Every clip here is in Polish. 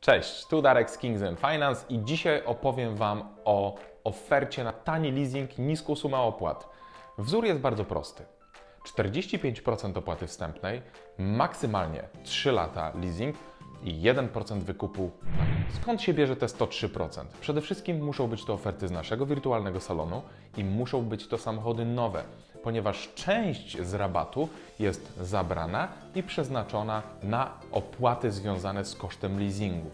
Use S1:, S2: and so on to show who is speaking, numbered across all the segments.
S1: Cześć, tu Darek z Kings Finance i dzisiaj opowiem Wam o ofercie na tani leasing, niską sumę opłat. Wzór jest bardzo prosty. 45% opłaty wstępnej, maksymalnie 3 lata leasing i 1% wykupu. Skąd się bierze te 103%? Przede wszystkim muszą być to oferty z naszego wirtualnego salonu i muszą być to samochody nowe, ponieważ część z rabatu jest zabrana i przeznaczona na opłaty związane z kosztem leasingów.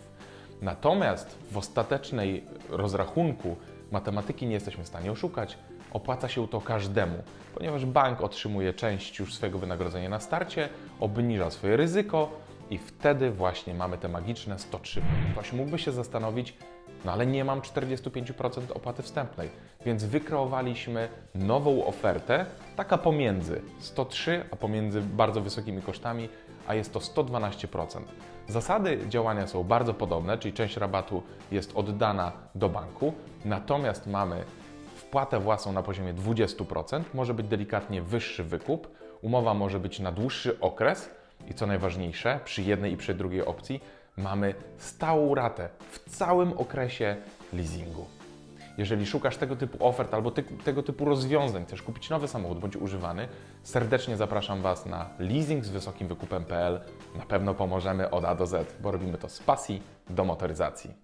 S1: Natomiast w ostatecznej rozrachunku matematyki nie jesteśmy w stanie oszukać. Opłaca się to każdemu, ponieważ bank otrzymuje część już swojego wynagrodzenia na starcie, obniża swoje ryzyko i wtedy właśnie mamy te magiczne 103. Ktoś mógłby się zastanowić, no ale nie mam 45% opłaty wstępnej, więc wykreowaliśmy nową ofertę, taka pomiędzy 103, a pomiędzy bardzo wysokimi kosztami, a jest to 112%. Zasady działania są bardzo podobne, czyli część rabatu jest oddana do banku, natomiast mamy wpłatę własną na poziomie 20%, może być delikatnie wyższy wykup, umowa może być na dłuższy okres i co najważniejsze, przy jednej i przy drugiej opcji mamy stałą ratę w całym okresie leasingu. Jeżeli szukasz tego typu ofert albo ty, tego typu rozwiązań, chcesz kupić nowy samochód bądź używany, serdecznie zapraszam Was na leasing z wysokim wykupem.pl. Na pewno pomożemy od A do Z, bo robimy to z pasji do motoryzacji.